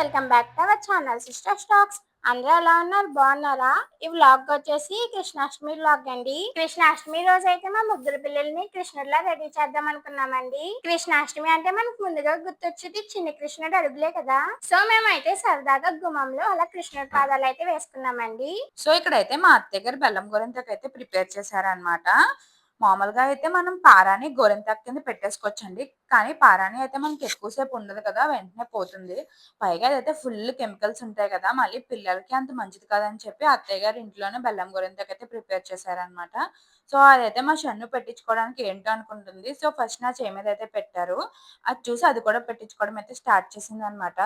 Welcome back to our channel sister stacks అందరూ ఎలా ఉన్నారు? బాగున్నారా? ఈ వ్లాగ్ వచ్చేసి కృష్ణాష్టమి వ్లాగ్ అండి. కృష్ణాష్టమి రోజు అయితే మా ముగ్గురు పిల్లల్ని కృష్ణుడిలా రెడీ చేద్దాం అనుకున్నామండి. కృష్ణాష్టమి అంటే మనకు ముందుగా గుర్తొచ్చేది చిన్న కృష్ణుడు అడుగులే కదా. సో మేమైతే సరదాగా గుమ్మంలో అలా కృష్ణుడి పాదాలు అయితే వేసుకున్నామండి. సో ఇక్కడైతే మా అత్తయ్య గారు బెల్లం గోరింతకు అయితే ప్రిపేర్ చేశారనమాట మామూలుగా అయితే మనం పారాని గోరింతాకు కింద పెట్టేసుకోవచ్చండి. కానీ పారాని అయితే మనకి ఎక్కువసేపు ఉండదు కదా వెంటనే పోతుంది. పైగా అదైతే ఫుల్ కెమికల్స్ ఉంటాయి కదా మళ్ళీ పిల్లలకి అంత మంచిది కాదని చెప్పి అత్తయ్య గారు ఇంట్లోనే బెల్లం గోరింతాకు అయితే ప్రిపేర్ చేశారనమాట సో అదైతే మా షన్ను పెట్టించుకోవడానికి ఏంటో అనుకుంటుంది. సో ఫస్ట్ నా చేయి మీద అయితే పెట్టారు. అది చూసి అది కూడా పెట్టించుకోవడం అయితే స్టార్ట్ చేసింది అనమాట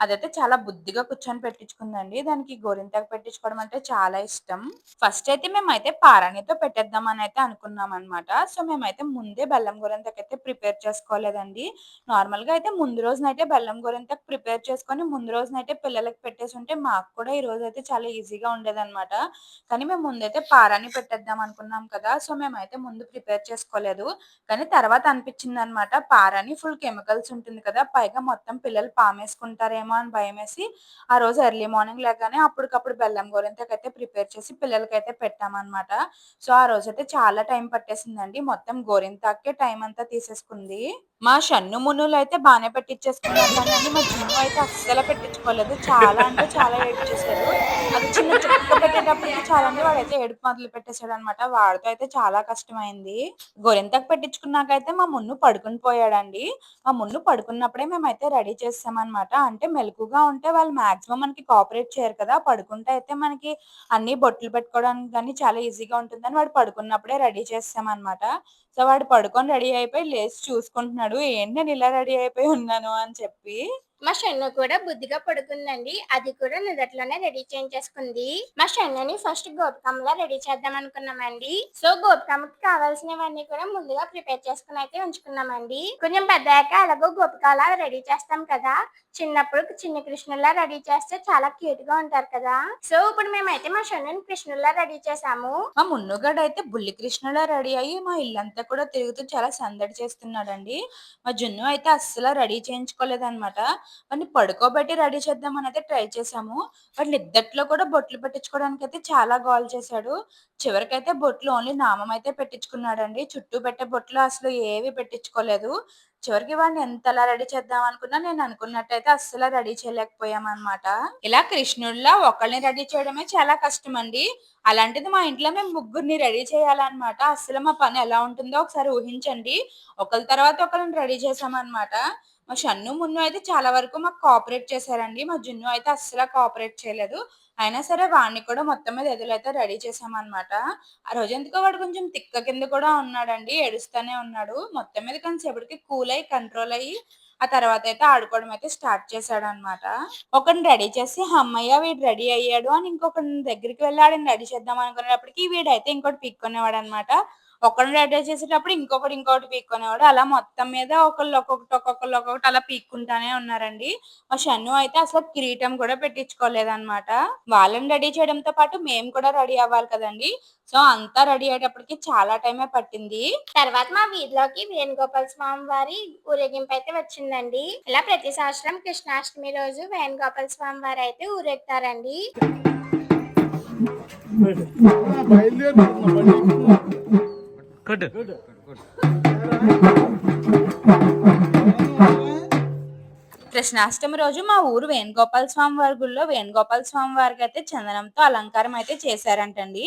అదైతే చాలా బుద్ధిగా కూర్చొని పెట్టించుకుందండి. దానికి గోరింతాకు పెట్టించుకోవడం అంటే చాలా ఇష్టం. ఫస్ట్ అయితే మేమైతే పారాణితో పెట్టేద్దామని అయితే అనుకున్నాం అనమాట సో మేమైతే ముందే బెల్లం గోరింతకు అయితే ప్రిపేర్ చేసుకోలేదండి. నార్మల్గా అయితే ముందు రోజునైతే బెల్లం గోరింతకు ప్రిపేర్ చేసుకొని ముందు రోజునైతే పిల్లలకి పెట్టేసి ఉంటే మాకు కూడా ఈ రోజు అయితే చాలా ఈజీగా ఉండేదన్నమాట కానీ మేము ముందైతే పారాని పెట్టేద్దాం అనుకున్నాం కదా సో మేమైతే ముందు ప్రిపేర్ చేసుకోలేదు. కానీ తర్వాత అనిపించింది అనమాట పారాని ఫుల్ కెమికల్స్ ఉంటుంది కదా పైగా మొత్తం పిల్లలు పామేసుకుంటారేమో అని భయం వేసి ఆ రోజు ఎర్లీ మార్నింగ్ లేగానే అప్పటికప్పుడు బెల్లం గోరింతకైతే ప్రిపేర్ చేసి పిల్లలకైతే పెట్టామన్నమాట సో ఆ రోజు అయితే చాలా టైం పట్టేసిందండి మొత్తం గోరింతాకే టైం అంతా తీసేసుకుంది. మా షన్ను మున్నులు అయితే బాగానే పెట్టించేసుకున్నారు కానీ మా జిమ్ అయితే అస్సలు పెట్టించుకోలేదు చాలా అంటే చాలా ఏడుపు చేశారు అది చిన్న పెట్టేటప్పటికి చాలా వాడైతే ఏడుపు మొదలు పెట్టేశాడు అనమాట వాడితో అయితే చాలా కష్టమైంది. గొరింతకు పెట్టించుకున్నాకైతే మా మున్ను పడుకుని పోయాడండి. మా మున్ను పడుకున్నప్పుడే మేమైతే రెడీ చేసామన్నమాట. అంటే మెలకుగా ఉంటే వాళ్ళు మాక్సిమం మనకి కోఆపరేట్ చేయరు కదా. పడుకుంటే అయితే మనకి అన్ని బొట్లు పెట్టుకోవడానికి కానీ చాలా ఈజీగా ఉంటుందని వాడు పడుకున్నప్పుడే రెడీ చేసామన్నమాట. సో వాడు పడుకొని రెడీ అయిపోయి లేచి చూసుకుంటున్నాడు. ఏంటి నేను ఇలా రెడీ అయిపోయి ఉన్నాను అని చెప్పి మా షన్ను కూడా బుద్ధిగా పడుకుందండి. అది కూడా నిదట్లోనే రెడీ చేయించేసుకుంది. మా షన్నుని ఫస్ట్ గోపికమ్మలా రెడీ చేద్దాం అనుకున్నామండి. సో గోపికమ్మకి కావాల్సినవన్నీ కూడా ముందుగా ప్రిపేర్ చేసుకుని అయితే ఉంచుకున్నామండి. కొంచెం పెద్దయ్యాక అలాగో గోపికలా రెడీ చేస్తాం కదా. చిన్నప్పుడు చిన్న కృష్ణుల్లా రెడీ చేస్తే చాలా క్యూట్గా ఉంటారు కదా. సో ఇప్పుడు మేమైతే మా షన్నుని కృష్ణుల్లా రెడీ చేసాము. మా మున్నుగాడు అయితే బుల్లి కృష్ణులా రెడీ అయ్యి మా ఇల్లంతా కూడా తిరుగుతూ చాలా సందడి చేస్తున్నాడండి. మా జున్ను అయితే అస్సలు రెడీ చేయించుకోలేదన్నమాట. వాడిని పడుకోబెట్టి రెడీ చేద్దామని అయితే ట్రై చేసాము వాడిని ఇద్దట్లో కూడా బొట్లు పెట్టించుకోవడానికి అయితే చాలా గోల్ చేశాడు. చివరికైతే బొట్లు ఓన్లీ నామం అయితే పెట్టించుకున్నాడండి. చుట్టూ పెట్టే బొట్లు అసలు ఏవి పెట్టించుకోలేదు. చివరికి వాడిని ఎంతలా రెడీ చేద్దాం అనుకున్నా నేను అనుకున్నట్టయితే అస్సలు రెడీ చేయలేకపోయామన్నమాట. ఇలా కృష్ణుడిలా ఒకళ్ళని రెడీ చేయడమే చాలా కష్టం అండి అలాంటిది మా ఇంట్లో మేము ముగ్గురిని రెడీ చేయాలన్నమాట. అస్సలు మా పని ఎలా ఉంటుందో ఒకసారి ఊహించండి. ఒకరి తర్వాత ఒకరిని రెడీ చేసామన్నమాట మా షన్ను మున్ను అయితే చాలా వరకు మాకు కోఆపరేట్ చేశారండి. మా జున్ను అయితే అస్సలు కోఆపరేట్ చేయలేదు. అయినా సరే వాడిని కూడా మొత్తం మీద ఎదులైతే రెడీ చేసామన్నమాట ఆ రోజు ఎందుకో వాడు కొంచెం తిక్క కింద కూడా ఉన్నాడండి ఏడుస్తూనే ఉన్నాడు. మొత్తం మీద కొంచెంసేపటికి కూల్ అయ్యి కంట్రోల్ అయ్యి ఆ తర్వాత అయితే ఆడుకోవడం అయితే స్టార్ట్ చేశాడు అనమాట ఒకరిని రెడీ చేసి అమ్మయ్య వీడు రెడీ అయ్యాడు అని ఇంకొకరిని దగ్గరికి వెళ్ళి ఆడిని రెడీ చేద్దాం అనుకునేటప్పటికి వీడైతే ఇంకోటి పీక్కొనేవాడు అనమాట ఒకరిని రెడీ చేసేటప్పుడు ఇంకొకటి ఇంకొకటి పీక్కునేవాడు. అలా మొత్తం మీద ఒకళ్ళు ఒక్కొక్కటి ఒక్కొక్కళ్ళు ఒక్కొక్కటి అలా పీక్కుంటానే ఉన్నారండి. మా షన్ను అయితే అసలు కిరీటం కూడా పెట్టించుకోలేదన్నమాట. వాళ్ళని రెడీ చేయడంతో పాటు మేము కూడా రెడీ అవ్వాలి కదండి. సో అంతా రెడీ అయ్యేటప్పటికి చాలా టైమే పట్టింది. తర్వాత మా వీధిలోకి వేణుగోపాల స్వామి వారి ఊరేగింపు అయితే వచ్చిందండి. ఇలా ప్రతి సంవత్సరం కృష్ణాష్టమి రోజు వేణుగోపాల స్వామి వారు అయితే ఊరెగుతారండి కట్. కృష్ణాష్టమి రోజు మా ఊరు వేణుగోపాల స్వామి వారి గుళ్ళో వేణుగోపాల స్వామి వారికి అయితే చందనంతో అలంకారం అయితే చేశారంటండి.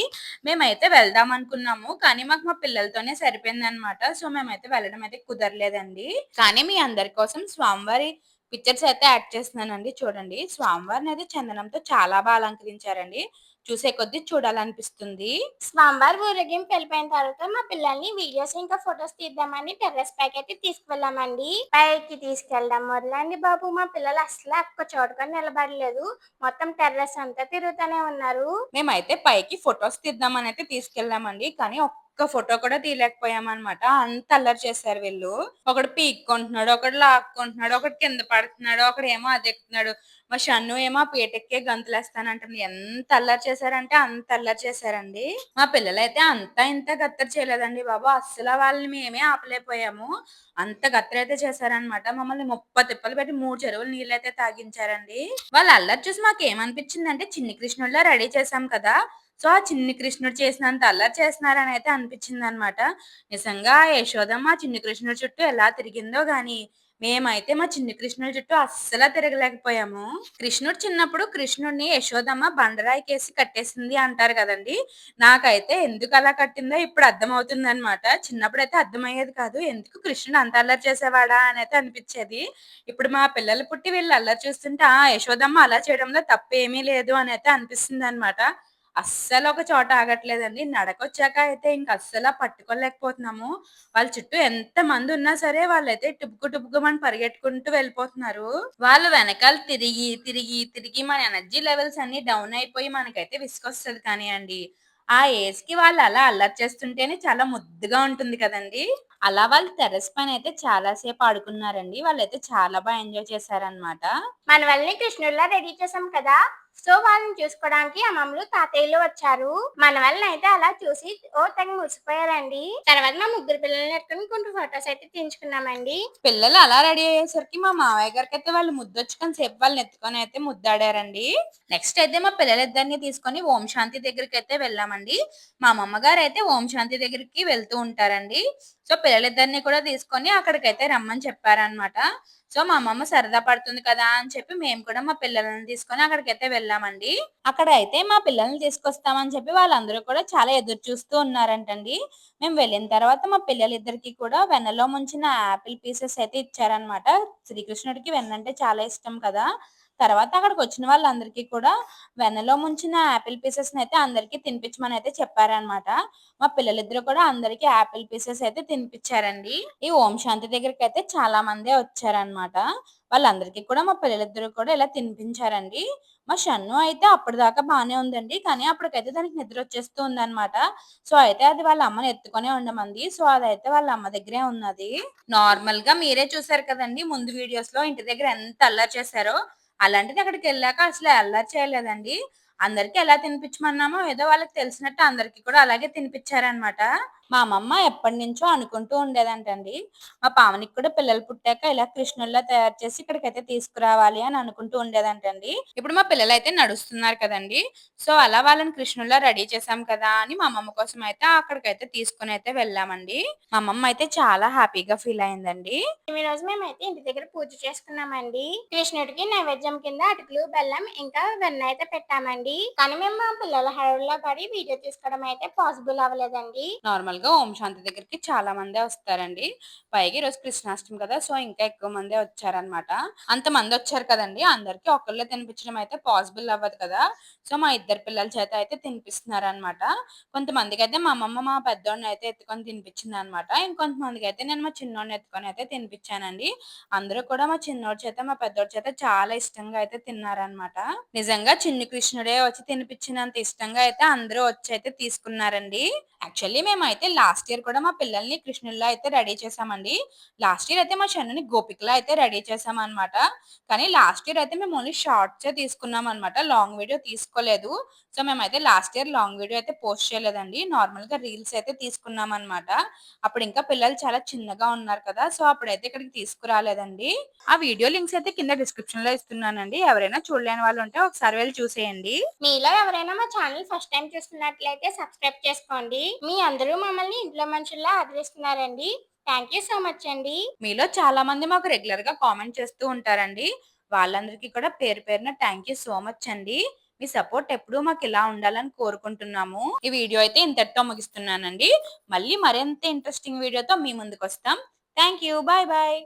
మేమైతే వెళ్దాం అనుకున్నాము కానీ మాకు మా పిల్లలతోనే సరిపోయింది అనమాట సో మేమైతే వెళ్ళడం అయితే కుదరలేదండి. కానీ మీ అందరి కోసం స్వామివారి పిక్చర్స్ అయితే యాడ్ చేస్తున్నానండి. చూడండి స్వామివారిని అయితే చందనంతో చాలా బాగా అలంకరించారండి. చూసే కొద్దీ చూడాలనిపిస్తుంది. స్వామివారి ఊరేగింపు వెళ్ళిపోయిన తర్వాత మా పిల్లల్ని వీడియోస్ ఇంకా ఫొటోస్ తీద్దామని టెర్రస్ పైకి అయితే తీసుకువెళ్ళామండి. పైకి తీసుకెళ్దాం మొదలండి బాబు. మా పిల్లలు అసలు ఒక్క చోటుకొని నిలబడలేదు. మొత్తం టెర్రస్ అంతా తిరుగుతూనే ఉన్నారు. మేమైతే పైకి ఫొటోస్ తీద్దామని అయితే తీసుకెళ్ళామండి. కానీ ఒక్క ఫోటో కూడా తీయలేకపోయామన్నమాట. అంత అల్లరి చేశారు వీళ్ళు. ఒకడు పీక్కుంటున్నాడు ఒకడు లాక్కుంటున్నాడు ఒకడు కింద పడుతున్నాడు ఒకడు ఏమో అది ఎక్కుతున్నాడు. మా షన్ను ఏమో పీటెక్కే గంతులేస్తానంటుంది. ఎంత అల్లరి చేశారంటే అంత అల్లరి చేశారండి. మా పిల్లలైతే అంతా ఇంత గత్తర్ చేయలేదండి బాబు. అస్సలు వాళ్ళని మేమే ఆపలేకపోయాము. అంత గత్తరైతే చేశారనమాట మమ్మల్ని ముప్ప తిప్పలు పెట్టి మూడు చెరువులు నీళ్ళైతే తాగించారండి. వాళ్ళు అల్లరి చూసి మాకు ఏమనిపించింది అంటే చిన్ని కృష్ణుడిలా రెడీ చేశాం కదా. సో ఆ చిన్ని కృష్ణుడు చేసినంత అల్లరి చేస్తున్నారని అయితే అనిపించింది అనమాట నిజంగా యశోదమ్మ చిన్ని కృష్ణుడి చుట్టూ ఎలా తిరిగిందో గాని మేమైతే మా చిన్ని కృష్ణుడి చుట్టూ అస్సలు తిరగలేకపోయాము. కృష్ణుడు చిన్నప్పుడు కృష్ణుడిని యశోదమ్మ బండరాయికేసి కట్టేసింది అంటారు కదండి. నాకైతే ఎందుకు అలా కట్టిందో ఇప్పుడు అర్థమవుతుంది అనమాట చిన్నప్పుడు అయితే అర్థమయ్యేది కాదు ఎందుకు కృష్ణుడు అంత అల్లరి చేసేవాడా అని అయితే అనిపించేది. ఇప్పుడు మా పిల్లలు పుట్టి వీళ్ళు అల్లరి చూస్తుంటే ఆ యశోదమ్మ అలా చేయడంలో తప్పేమీ లేదు అని అయితే అనిపిస్తుంది అనమాట అస్సలు ఒక చోట ఆగట్లేదండి. నడకొచ్చాక అయితే ఇంక అస్సలు పట్టుకోలేకపోతున్నాము. వాళ్ళ చుట్టూ ఎంత మంది ఉన్నా సరే వాళ్ళైతే టుపుకు మనం పరిగెట్టుకుంటూ వెళ్ళిపోతున్నారు. వాళ్ళు వెనకాల తిరిగి తిరిగి తిరిగి మన ఎనర్జీ లెవెల్స్ అన్ని డౌన్ అయిపోయి మనకైతే విసుకొస్తుంది కానీ అండి ఆ ఏజ్కి వాళ్ళు అలా అల్లరి చేస్తుంటేనే చాలా ముద్దుగా ఉంటుంది కదండి. అలా వాళ్ళు టెర్రస్ పైన అయితే చాలా సేపు ఆడుకున్నారండి. వాళ్ళైతే చాలా బాగా ఎంజాయ్ చేశారనమాట మన వాళ్ళని కృష్ణుల్లా రెడీ చేసాం కదా. సో వాళ్ళని చూసుకోవడానికి అమ్మమ్మలు తాతయ్యలు వచ్చారు. మన వాళ్ళని అయితే అలా చూసి ఓ తెగ మురిసిపోయారండి. తర్వాత మా ముగ్గురు పిల్లల్ని ఎట్టుకుని కొన్ని ఫొటోస్ అయితే తీయించుకున్నామండి. పిల్లలు అలా రెడీ అయ్యేసరికి మా మావయ్య గారికి అయితే వాళ్ళు ముద్దొచ్చుకొని సేపు వాళ్ళని ఎత్తుకొని అయితే ముద్దాడారండి. నెక్స్ట్ అయితే మా పిల్లలిద్దరిని తీసుకొని ఓం శాంతి దగ్గరికి అయితే వెళ్ళామండి. మా అమ్మమ్మ గారు అయితే ఓం శాంతి దగ్గరికి వెళ్తూ ఉంటారండి. సో పిల్లలిద్దరిని కూడా తీసుకొని అక్కడికైతే రమ్మని చెప్పారనమాట సో మా అమ్మమ్మ సరదా పడుతుంది కదా అని చెప్పి మేము కూడా మా పిల్లలను తీసుకొని అక్కడికైతే వెళ్ళామండి. అక్కడ అయితే మా పిల్లల్ని తీసుకొస్తామని చెప్పి వాళ్ళందరూ కూడా చాలా ఎదురు చూస్తూ ఉన్నారంటండి. మేము వెళ్ళిన తర్వాత మా పిల్లలిద్దరికి కూడా వెన్నలో ముంచిన యాపిల్ పీసెస్ అయితే ఇచ్చారనమాట శ్రీకృష్ణుడికి వెన్న అంటే చాలా ఇష్టం కదా. తర్వాత అక్కడికి వచ్చిన వాళ్ళందరికీ కూడా వెన్నలో ముంచిన యాపిల్ పీసెస్ అయితే అందరికీ తినిపించమని అయితే చెప్పారనమాట మా పిల్లలిద్దరు కూడా అందరికి యాపిల్ పీసెస్ అయితే తినిపించారండి. ఈ ఓం శాంతి దగ్గరికి అయితే చాలా మందే వచ్చారనమాట వాళ్ళందరికీ కూడా మా పిల్లలిద్దరు కూడా ఇలా తినిపించారండి. మా షన్ను అయితే అప్పటిదాకా బాగానే ఉందండి. కానీ అప్పటికైతే దానికి నిద్ర వచ్చేస్తూ ఉందనమాట సో అయితే అది వాళ్ళ అమ్మని ఎత్తుకొని ఉండమంది. సో అదైతే వాళ్ళ అమ్మ దగ్గరే ఉన్నది. నార్మల్గా మీరే చూసారు కదండి ముందు వీడియోస్లో ఇంటి దగ్గర ఎంత అల్లరి చేశారో. అలాంటిది అక్కడికి వెళ్ళాక అసలు అల్లరి చేయలేదండి. అందరికి ఎలా తినిపించమన్నామో ఏదో వాళ్ళకి తెలిసినట్టు అందరికి కూడా అలాగే తినిపించారనమాట మా అమ్మమ్మ ఎప్పటి నుంచో అనుకుంటూ ఉండేదంటండి. మా పావనికి కూడా పిల్లలు పుట్టాక ఇలా కృష్ణుల్లా తయారు చేసి ఇక్కడికైతే తీసుకురావాలి అని అనుకుంటూ ఉండేదంటండి. ఇప్పుడు మా పిల్లలు అయితే నడుస్తున్నారు కదండి. సో అలా వాళ్ళని కృష్ణుల్లా రెడీ చేసాం కదా అని మా అమ్మమ్మ కోసం అయితే అక్కడికైతే తీసుకుని అయితే వెళ్ళామండి. మా అమ్మమ్మ అయితే చాలా హ్యాపీగా ఫీల్ అయిందండి. ఈ రోజు మేమైతే ఇంటి దగ్గర పూజ చేసుకున్నామండి. కృష్ణుడికి నైవేద్యం కింద అటుకులు బెల్లం ఇంకా వెన్న అయితే పెట్టామండి. కానీ మేము మా పిల్లల హడల్లో పడి వీడియో తీసుకోవడం అయితే పాసిబుల్ అవ్వలేదండి. నార్మల్ గా ఓం శాంతి దగ్గరికి చాలా మందే వస్తారండి. పైగా ఈరోజు కృష్ణాష్టమి కదా సో ఇంకా ఎక్కువ మందే వచ్చారనమాట అంత మంది వచ్చారు కదండి అందరికి ఒకళ్ళే తినిపించడం అయితే పాసిబుల్ అవ్వదు కదా. సో మా ఇద్దరు పిల్లల చేత అయితే తినిపిస్తున్నారు అనమాట కొంతమందికి అయితే మా అమ్మమ్మ మా పెద్దోడిని అయితే ఎత్తుకొని తినిపించింది అనమాట ఇంకొంతమందికి అయితే నేను మా చిన్నోడిని ఎత్తుకొని అయితే తినిపించానండి. అందరూ కూడా మా చిన్నోడి చేత మా పెద్దోడి చేత చాలా ఇష్టంగా అయితే తిన్నారనమాట నిజంగా చిన్ని కృష్ణుడే వచ్చి తినిపించినంత ఇష్టంగా అయితే అందరూ వచ్చి అయితే తీసుకున్నారండి. యాక్చువల్లీ మేమైతే లాస్ట్ ఇయర్ కూడా మా పిల్లల్ని కృష్ణుల్లో అయితే రెడీ చేసామండి లాస్ట్ ఇయర్ అయితే మా చెన్నుని గోపికలో అయితే రెడీ చేసాం అనమాట కానీ లాస్ట్ ఇయర్ అయితే మేము ఓన్లీ షార్ట్స్ తీసుకున్నాం అనమాట లాంగ్ వీడియో తీసుకోలేదు. సో మేమైతే లాస్ట్ ఇయర్ లాంగ్ వీడియో అయితే పోస్ట్ చేయలేదండి. నార్మల్గా రీల్స్ అయితే తీసుకున్నాం అనమాట అప్పుడు ఇంకా పిల్లలు చాలా చిన్నగా ఉన్నారు కదా. సో అప్పుడైతే ఇక్కడికి తీసుకురాలేదండి. ఆ వీడియో లింక్స్ అయితే కింద డిస్క్రిప్షన్లో ఇస్తున్నానండి. ఎవరైనా చూడలేని వాళ్ళు ఉంటే ఒకసారి వెళ్ళి చూసేయండి. మీలో ఎవరైనా మా ఛానల్ ఫస్ట్ టైం చూస్తున్నట్లయితే సబ్స్క్రైబ్ చేసుకోండి. మీ అందరూ మమ్మల్ని ఇంట్లో మనుషుల్లా ఆదరిస్తున్నారండి. థ్యాంక్ యూ సో మచ్ అండి. మీలో చాలా మంది మాకు రెగ్యులర్గా కామెంట్ చేస్తూ ఉంటారండి. వాళ్ళందరికీ కూడా పేరు పేరున థ్యాంక్ యూ సో మచ్ అండి. మీ సపోర్ట్ ఎప్పుడూ మాకు ఇలా ఉండాలని కోరుకుంటున్నాము. ఈ వీడియో అయితే ఇంతటితో ముగిస్తున్నానండి. మళ్ళీ మరింత ఇంట్రెస్టింగ్ వీడియోతో మీ ముందుకు వస్తాం థ్యాంక్ యూ బాయ్ బాయ్